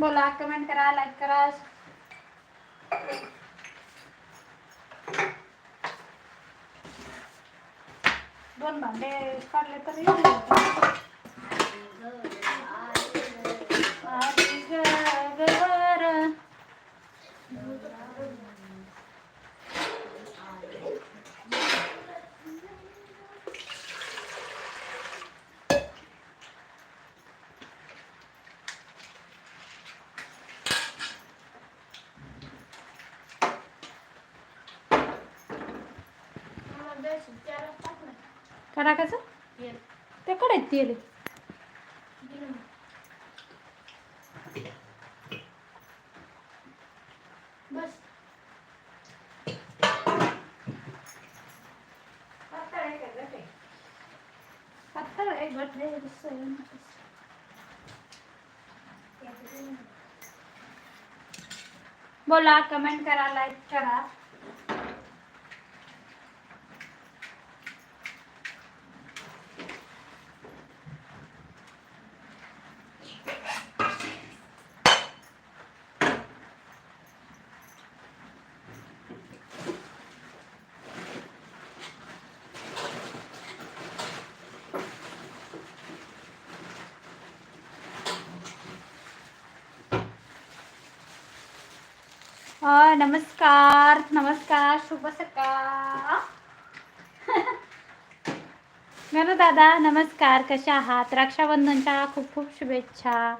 बोला कमेंट करा लाईक करा. दोन भांडे काढले तरी आली गगवर. काय टाकायचं ते कडे आहेत तेल बस. पातळ आहे. बोला कमेंट करा लाईक करा. नमस्कार नमस्कार शुभ सकाळ. गणू दादा नमस्कार कशा आहात? रक्षाबंधनच्या खूप खूप शुभेच्छा.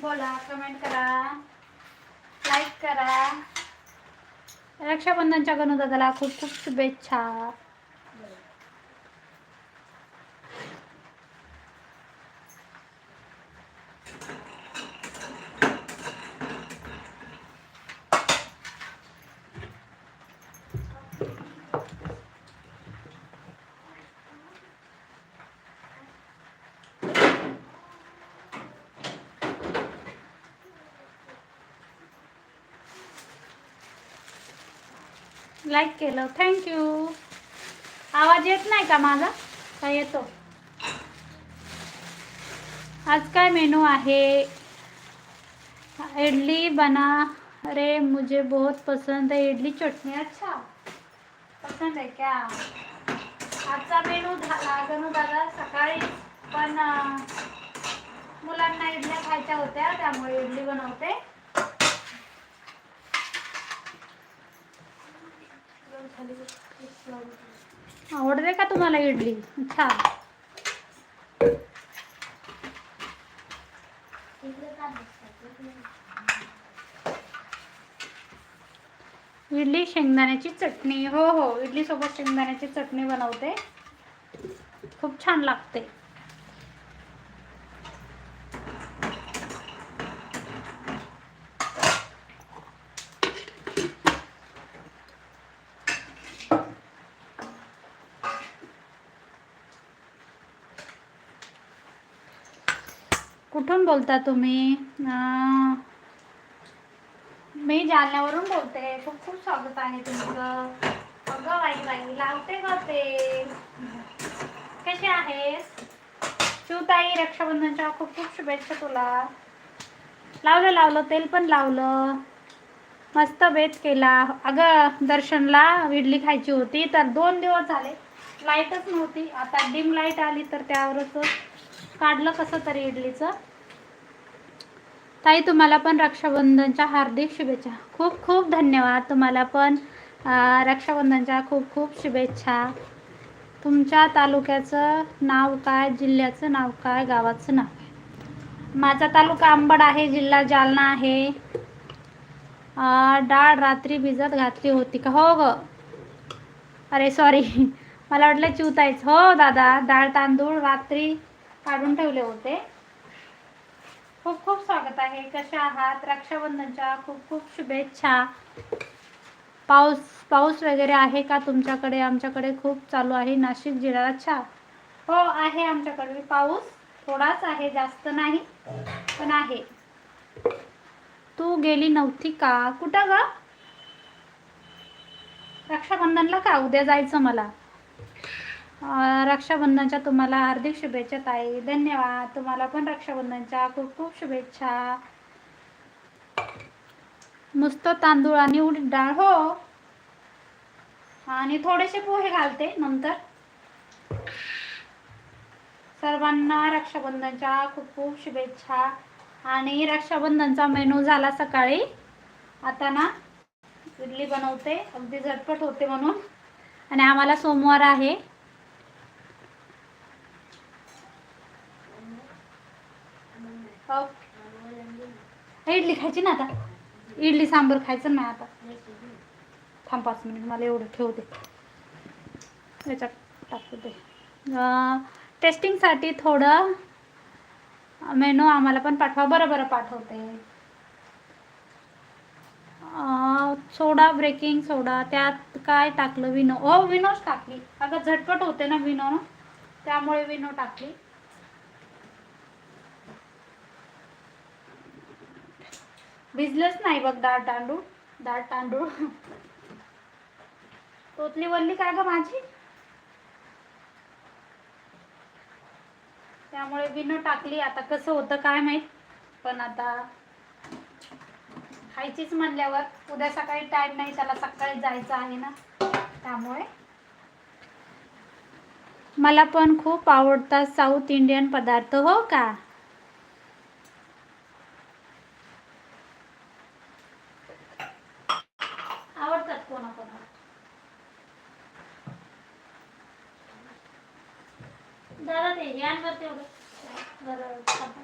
बोला कमेंट करा. लाईक करा. रक्षाबंधनच्या गणू दादाला खूप खूप शुभेच्छा. लाईक केलं. थँक्यू आवाज येत नाही का माझा? का येतो. आज काय मेनू आहे? इडली बना अरे मुझे बहुत पसंद है. इडली चटनी अच्छा. पसंद आहे क्या? आजचा मेनू झाला गणू दादा सकाळी पण मुलांना इडल्या खायच्या होत्या त्यामुळे इडली बनवते. आवडते का तुम्हाला इडली? छान. इडली शेंगदाण्याची चटणी. हो हो. इडली सोबत शेंगदाण्याची चटणी बनवते. खूप छान लागते. बोलता तुम्ही? मी जालन्यावरून बोलते. खूप खूप स्वागत आहे तुमचं. अगं बाई बाई लावते ग ते? कसे आहेस? शिवताई रक्षाबंधनच्या खूप खूप शुभेच्छा तुला. लावलं लावलं तेल पण लावलं. मस्त बेत केला. अगं दर्शनला इडली खायची होती तर दोन दिवस झाले लाईटच नव्हती. आता डिम लाइट आली तर त्यावरच काढलं कसं तरी इडलीचं. ताई तुम्हाला पण रक्षाबंधनच्या हार्दिक शुभेच्छा. खूप खूप धन्यवाद तुम्हाला पण. रक्षाबंधनच्या खूप खूप शुभेच्छा. तुमच्या तालुक्याचं नाव काय? जिल्ह्याचं नाव काय? गावाचं नाव काय? माझा तालुका आंबड आहे जिल्हा जालना आहे. डाळ रात्री भिजत घातली होती का? हो ग अरे सॉरी मला वाटलं चिवतायच. हो दादा. डाळ तांदूळ रात्री काढून ठेवले होते. खूप खूप स्वागत आहे. कशा आहात? रक्षाबंधनच्या खूप खूप शुभेच्छा. पाऊस पाऊस वगैरे आहे का तुमच्याकडे? आमच्याकडे खूप चालू आहे. नाशिक जिल्ह्याला अच्छा हो आहे आमच्याकडे पाऊस. थोडाच आहे जास्त नाही पण आहे. तू गेली नव्हती का? कुठं ग? रक्षाबंधनला का? उद्या जायचं मला? रक्षाबंधनच्या तुम्हाला हार्दिक शुभेच्छा ताई. धन्यवाद. तुम्हाला पण रक्षाबंधनच्या खूप खूप शुभेच्छा. नुसतं तांदूळ आणि उडीद डाळ हो. आणि थोडेसे पोहे घालते नंतर. सर्वांना रक्षाबंधनच्या खूप खूप शुभेच्छा. आणि रक्षाबंधनचा मेनू झाला सकाळी. आता ना इडली बनवते. अगदी झटपट होते म्हणून. आणि आम्हाला सोमवार आहे. हो. इडली खायची ना आता? इडली सांबर खायचं नाही आता. थांब पाच मिनिट मला एवढं ठेवते याच्यात टाकू दे. टेस्टिंगसाठी थोडं मेनू आम्हाला पण पाठवा. बरं बरं पाठवते. Soda baking soda. त्यात काय टाकलं? विनो. हो विनोच टाकली. अगं झटपट होते ना विनो त्यामुळे विनो टाकली. भिजलंच नाही बघ डाळ तांदूळ डाळ तांदूळ. तोतली वल्ली का ग माझी? त्यामुळे विनो टाकली आता कसं होतं काय माहीत? पण आता खायचीच म्हणल्यावर उद्या सकाळी टाइम नाही त्याला सकाळी जायचं आहे ना त्यामुळे. मला पण खूप आवडतात साऊथ इंडियन पदार्थ हो का आवडतात कोणाकोणाला तेवढं. बरं आपण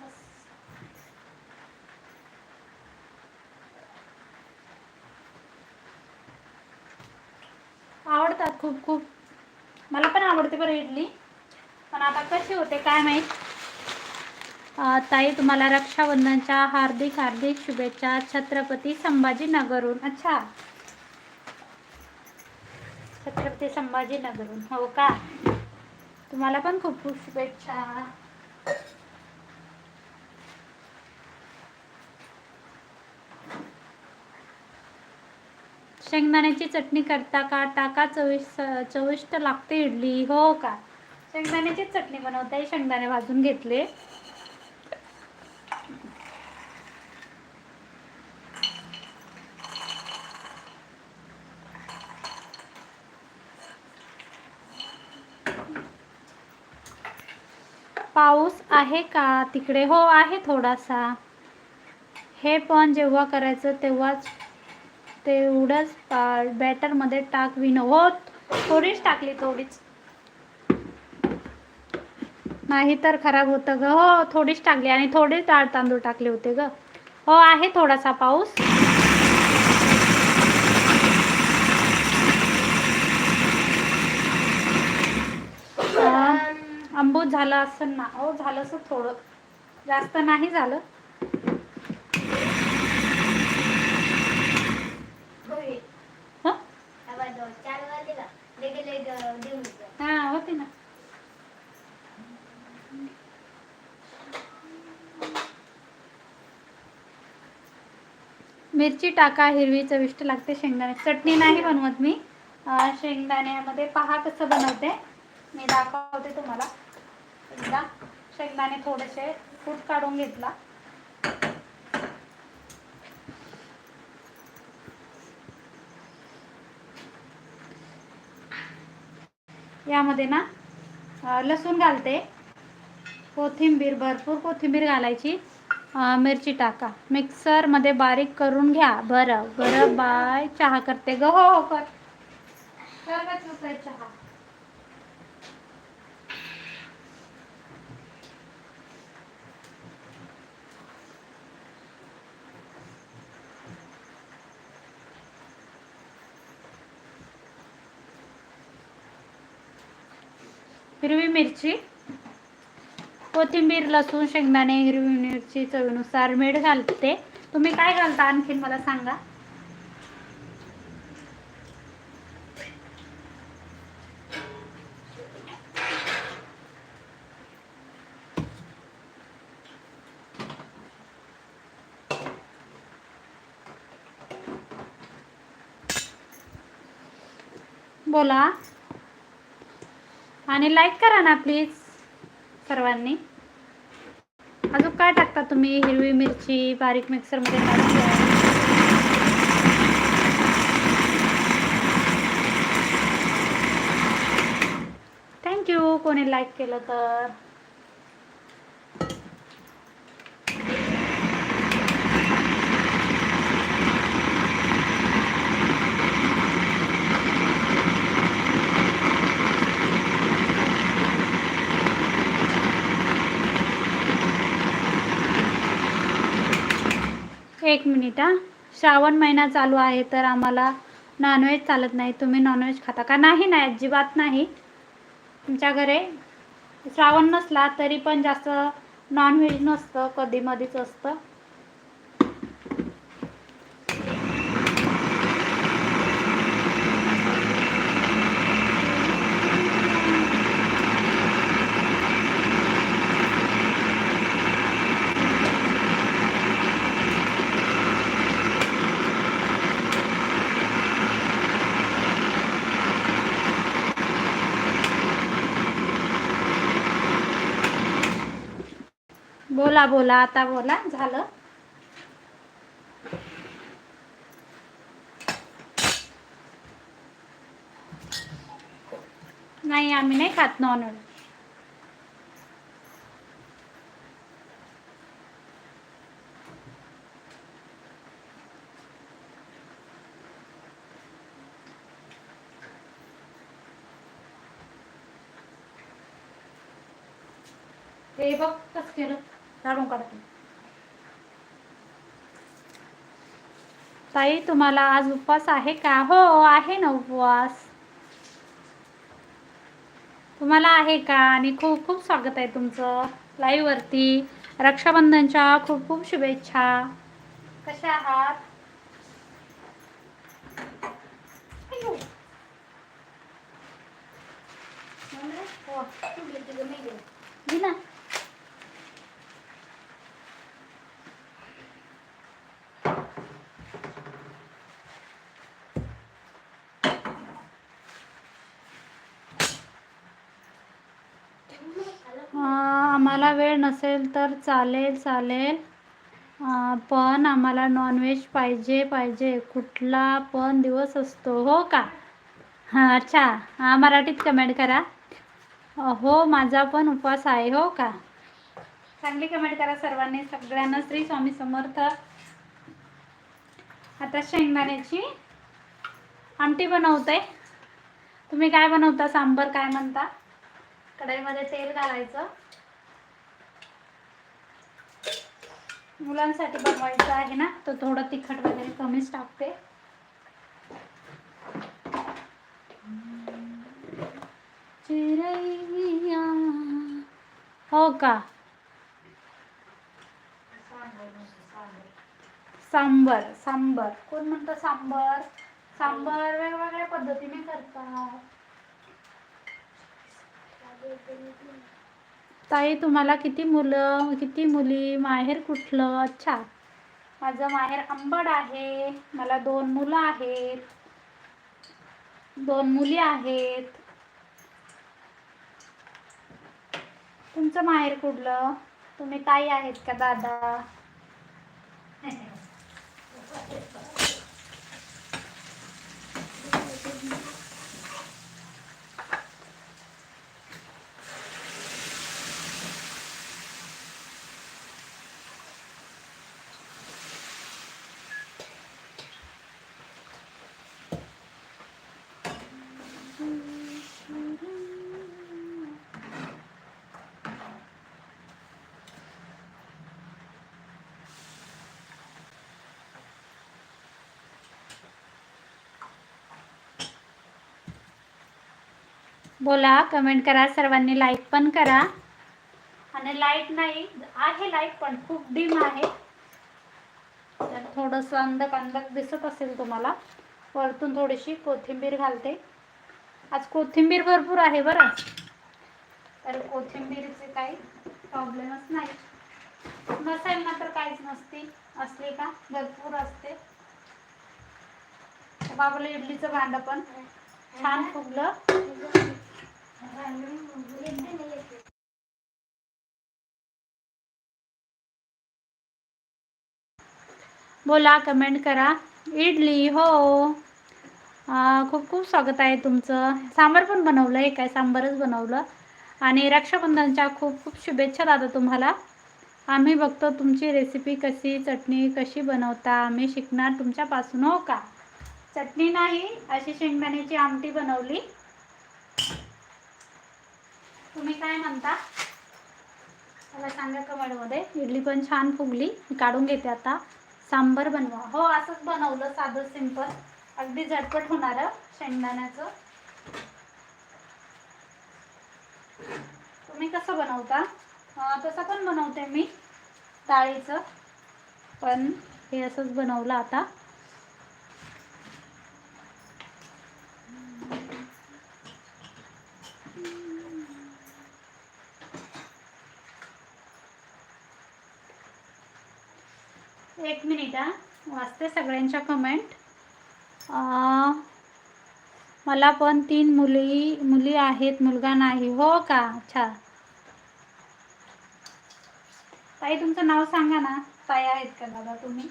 बस. आवडतात खूप खूप. मला पण आवडते बरं इडली. पण आता कशी होते काय माहीत? अं, ताई तुम्हाला रक्षाबंधनच्या हार्दिक हार्दिक शुभेच्छा. छत्रपती संभाजीनगरहून. अच्छा. छत्रपती संभाजीनगरहून. हो का? तुम्हाला पण खूप खूप शुभेच्छा. शेंगदाण्याची चटणी करता का? टाका चविष्ट चविष्ट लागते इडली. हो का? शेंगदाण्याचीच चटणी बनवते शेंगदाणे भाजून घेतले. पाऊस आहे का? तिकडे हो आहे थोडासा. हे पण जेव्हा करायचं तेव्हाच तेवढंच बॅटरमध्ये टाक विनो हो थोडीच टाकली थोडीच. नाही तर खराब होतं ग. हो थोडीच टाकली आणि थोडेच डाळ तांदूळ टाकले होते ग. हो आहे थोडासा पाऊस अं, आंबूस झालं असं ना हो झालं असं थोडं. जास्त नाही झालं. हं? हा होते ना. मिरची टाका हिरवी चविष्ट लागते शेंगदाणे. चटणी नाही बनवत मी. शेंगदाण्यामध्ये पहा कसं बनवते. मी दाखवते तुम्हाला. एकदा शेंगदाणे थोडेसे फूट काढून घेतला. यामध्ये ना लसूण घालते. कोथिंबीर भरपूर कोथिंबीर घालायची. मिरची टाका. मिक्सरमध्ये बारीक करून घ्या. बरं. बरं बाय. चहा करते ग. हो हो कर चहा. हिरवी मिरची कोथिंबीर लसूण शेंगदाणे हिरवी मिरची चवीनुसार मीठ घालते. तुम्ही काय घालता आणखीन मला सांगा. बोला. आणि लाईक करा ना प्लीज सर्वांनी. अजून काय टाकता तुम्ही? हिरवी मिरची बारीक मिक्सरमध्ये टाकून थँक्यू कोणी लाईक केलं तर. एक मिनिट हा. श्रावण महिना चालू आहे तर आम्हाला नॉनव्हेज चालत नाही. तुम्ही नॉनव्हेज खाता का? नाही नाही अजिबात नाही. तुमच्या घरी श्रावण नसला तरी पण जास्त नॉनव्हेज नसतं कधी मधीच असतं. बोला बोला आता बोला झालं. नाही आम्ही नाही खात नॉनव्हेज हे बघ कसं केलं? काढून काढते. ताई तुम्हाला आज उपवास आहे का? हो आहे ना उपवास. तुम्हाला आहे का? आणि खूप खूप स्वागत आहे तुमचं लाईव्हवरती रक्षाबंधनच्या खूप खूप शुभेच्छा. कशा आहात? ना आम्हाला वेळ नसेल तर चालेल चालेल. पण आम्हाला नॉनव्हेज पाहिजे पाहिजे. कुठला पण दिवस असतो हो का? हां अच्छा. हां मराठीत कमेंट करा. हो माझा पण उपवास आहे हो का? चांगली कमेंट करा सर्वांनी. सगळ्यांना श्री स्वामी समर्थ. आता शेंगदाण्याची आमटी बनवते. तुम्ही काय बनवता? सांबर काय म्हणता? कढईमध्ये तेल घालायचं. मुलांसाठी बनवायचं आहे ना तर थोडं तिखट वगैरे कमीच टाकते. हो का? सांबर सांबर. कोण म्हणतं सांबर? सांबर वेगवेगळ्या पद्धतीने करतात. ताई तुम्हाला किती मुलं किती मुली माहेर कुठलं? अच्छा. माझं माहेर आंबड आहे. मला दोन मुलं आहेत. दोन मुली आहेत. तुमचं माहेर कुठलं? तुम्ही ताई आहेत का दादा? बोला कमेंट करा सर्वांनी लाईक पण करा. आणि लाइट नाही आहे लाइट पण खूप डिम आहे. तर थोडंसं अंधक अंधक दिसत असेल तुम्हाला. वरतून थोडीशी कोथिंबीर घालते. आज कोथिंबीर भरपूर आहे बरं. तर कोथिंबीरचे काही प्रॉब्लेमच नाही. नसेल ना तर काहीच नसते असले का? भरपूर असते. बाबूला इडलीचं भांडं पण छान फुगलं. बोला कमेंट करा. इडली हो. खूप खूप स्वागत आहे तुमचं. सांबार पण बनवलं आहे काय सांबारच बनवलं. आणि रक्षाबंधनच्या खूप खूप शुभेच्छा दादा तुम्हाला. आम्ही बघतो तुमची रेसिपी कशी चटणी कशी बनवता. आम्ही शिकणार तुमच्यापासून हो का? चटणी नाही अशी शेंगदाण्याची आमटी बनवली. तुम्ही काय म्हणता? मला सांगा कमेंटमध्ये. इडली पण छान फुगली. मी काढून घेते आता. सांबर बनवा. हो असंच बनवलं साधं सिंपल अगदी झटपट होणारं शेंगदाण्याचं. तुम्ही कसं बनवता? तसं पण बनवते मी डाळीचं. पण हे असंच बनवलं आता. एक मिनिट हा. वाचते सगळ्यांच्या कमेंट मला पण तीन मुली मुली आहेत मुलगा नाही. हो का? अच्छा. ताई तुमचं नाव सांगा ना. ताई आहेत का दादा तुम्ही?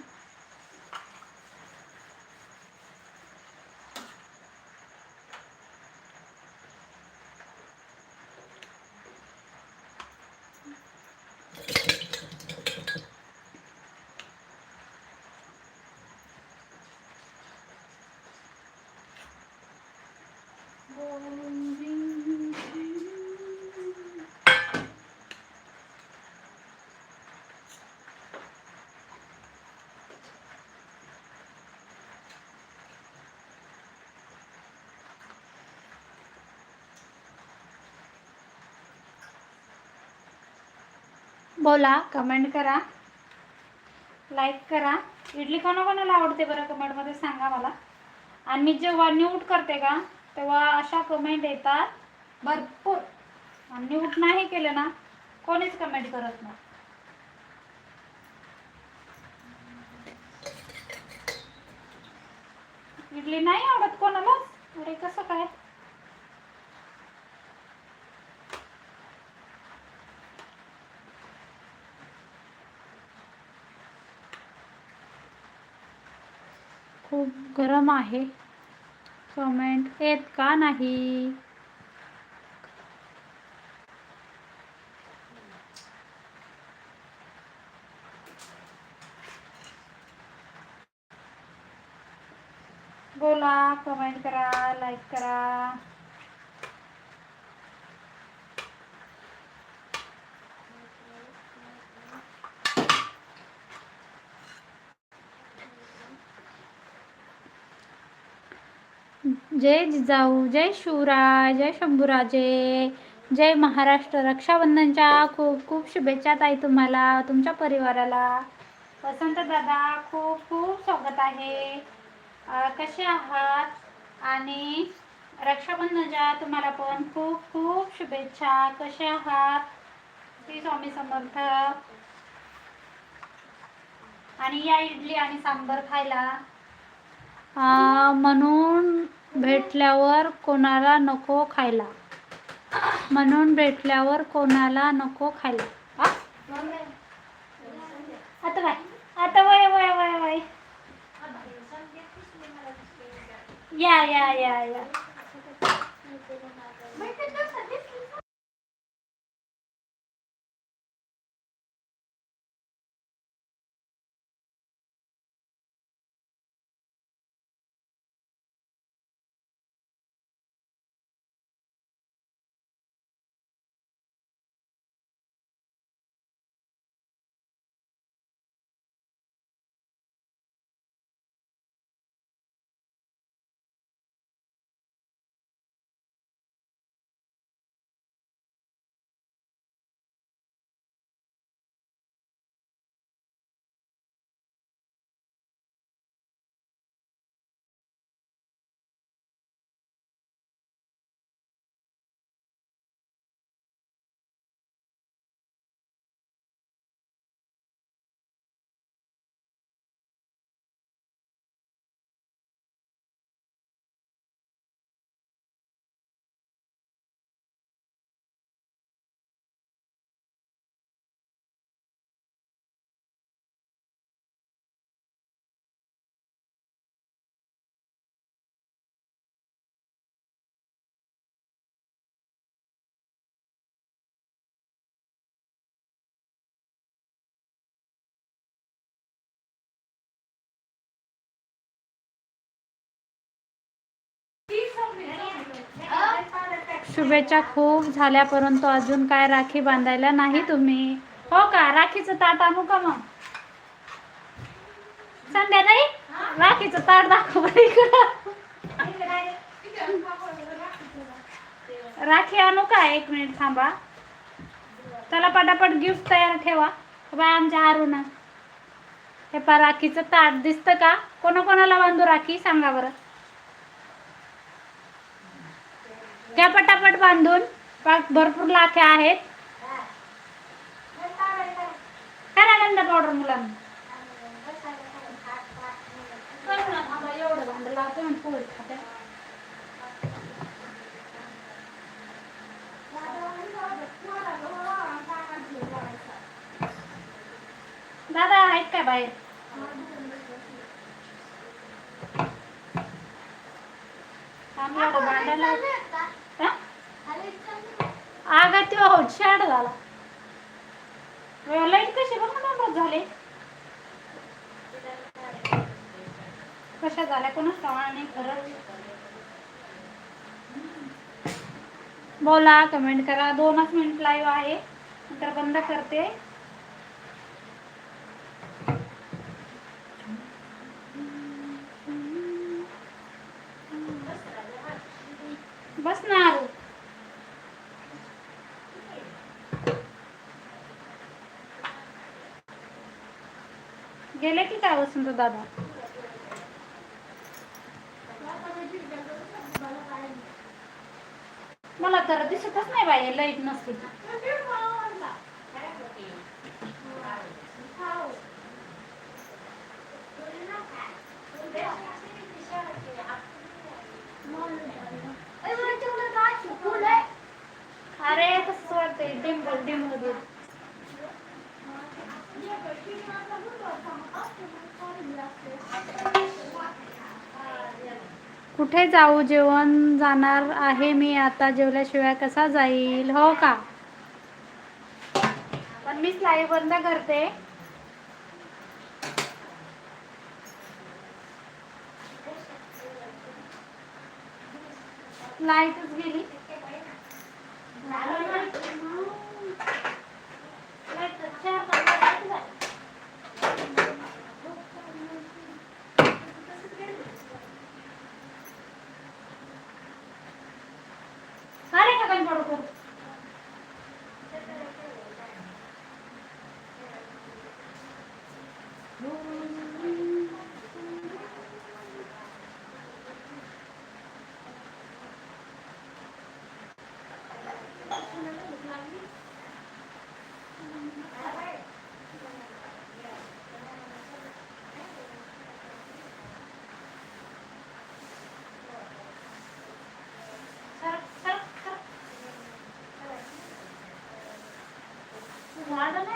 बोला कमेंट करा लाईक करा. इडली कोणाकोणाला आवडते बरं कमेंटमध्ये सांगा मला. आणि मी जेव्हा न्यूट करते का तेव्हा अशा कमेंट येतात. भरपूर. आणि न्यूट नाही केलं ना कोणीच कमेंट करत नाही. इडली नाही आवडत कोणालाच? अरे कसं काय? खूप गरम आहे. कमेंट येत का नाही? बोला कमेंट करा लाईक करा. जय जिजाऊ जय शिवराय जय शंभूराजे जय महाराष्ट्र रक्षाबंधनच्या खूप खूप शुभेच्छा ताई तुम्हाला तुमच्या परिवाराला. वसंत दादा खूप खूप स्वागत आहे. कसे आहात? आणि रक्षाबंधनच्या तुम्हाला पण खूप खूप शुभेच्छा. कसे आहात? श्री स्वामी समर्थ. आणि या इडली आणि सांबर खायला. म्हणून भेटल्यावर कोणाला नको खायला. म्हणून भेटल्यावर कोणाला नको खायला. आता बाय. आता वय वय वय वय या या या या. शुभेच्छा खूप झाल्या परंतु अजून काय राखी बांधायला नाही तुम्ही. हो का? राखीचं ताट आणू का मग? संध्या नाही राखीचं ताट दाखव राखी आणू का? एक मिनिट थांबा. चला पटापट गिफ्ट तयार ठेवा. बाय आमच्या आरुणा हे पा राखीचं ताट दिसतं का? कोणाकोणाला बांधू राखी? सांगा बरं. त्या पटापट बांधून भरपूर लाख्या आहेत. काय आनंद पावडर मुलांना? एवढं आणि पोळी दादा आहेत काय बाहेर? आम्ही एवढं भांडायला आगा तो हो, शाड झाला. लाइट कशी बघ ना बंद झाले. कशा झाल्या कोणाच प्रमाण नाही खरं? बोला कमेंट करा. दोनच मिनिट लाईव्ह आहे. नंतर बंद करते बस ना आरू गेले की दादा मला तर दिसतच नाही बाई लाइट नसते ती. अरे कसं वाटतंय डिंबल डिंबल कुठे जाऊ? जेवण जाणार आहे मी आता. जेवल्याशिवाय कसा जाईल? हो का? पण मीच लाईव्ह बंद करते. लाईटच गेली. মারবে না